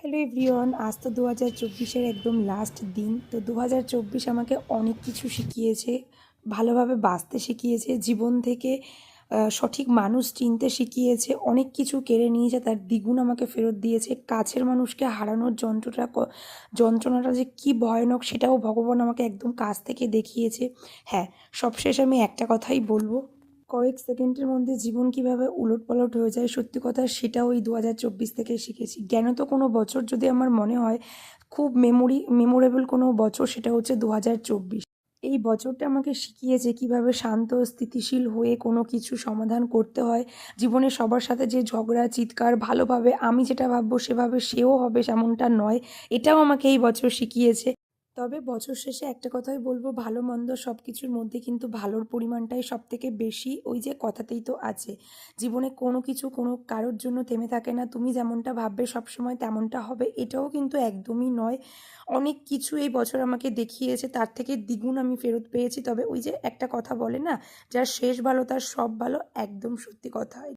Hello everyone, আজ তো দু হাজার চব্বিশের একদম লাস্ট দিন। তো দু হাজার চব্বিশ আমাকে অনেক কিছু শিখিয়েছে, ভালোভাবে বাঁচতে শিখিয়েছে, জীবন থেকে সঠিক মানুষ চিনতে শিখিয়েছে, অনেক কিছু কেড়ে নিয়েছে, তার দ্বিগুণ আমাকে ফেরত দিয়েছে। কাছের মানুষকে হারানোর যন্ত্রটা যন্ত্রণাটা যে কী ভয়ানক সেটাও ভগবান আমাকে একদম কাছ থেকে দেখিয়েছে। হ্যাঁ সবশেষ আমি একটা কথাই বলব কয়েক সেকেন্ডের মধ্যে জীবন কীভাবে উলটপালট হয়ে যায়, সত্যি কথা সেটাও ওই দু হাজার চব্বিশ থেকে শিখেছি। জ্ঞান তো কোনো বছর যদি আমার মনে হয়, খুব মেমোরি, মেমোরেবল কোনো বছর সেটা হচ্ছে দু হাজার চব্বিশ। এই বছরটা আমাকে শিখিয়েছে কীভাবে শান্ত, স্থিতিশীল হয়ে কোনো কিছু সমাধান করতে হয়। জীবনে সবার সাথে যে ঝগড়া, চিৎকার ভালোভাবে, আমি যেটা ভাববো সেভাবে সেও হবে, সেমনটা নয়। এটাও আমাকে এই বছর শিখিয়েছে। তবে বছর শেষে একটা কথাই বলব, ভালো মন্দ সব কিছুর মধ্যে কিন্তু ভালোর পরিমাণটাই সব থেকে বেশি ওই যে কথাতেই তো আছে। জীবনে কোনো কিছু কোনো কারোর জন্য থেমে থাকে না, তুমি যেমনটা ভাববে সবসময় তেমনটা হবে, এটাও কিন্তু একদমই নয়। অনেক কিছু এই বছর আমাকে দেখিয়েছে, তার থেকে দ্বিগুণ আমি ফেরত পেয়েছি, তবে ওই যে একটা কথা বলে না, যার শেষ ভালো তার সব ভালো, একদম সত্যি কথা।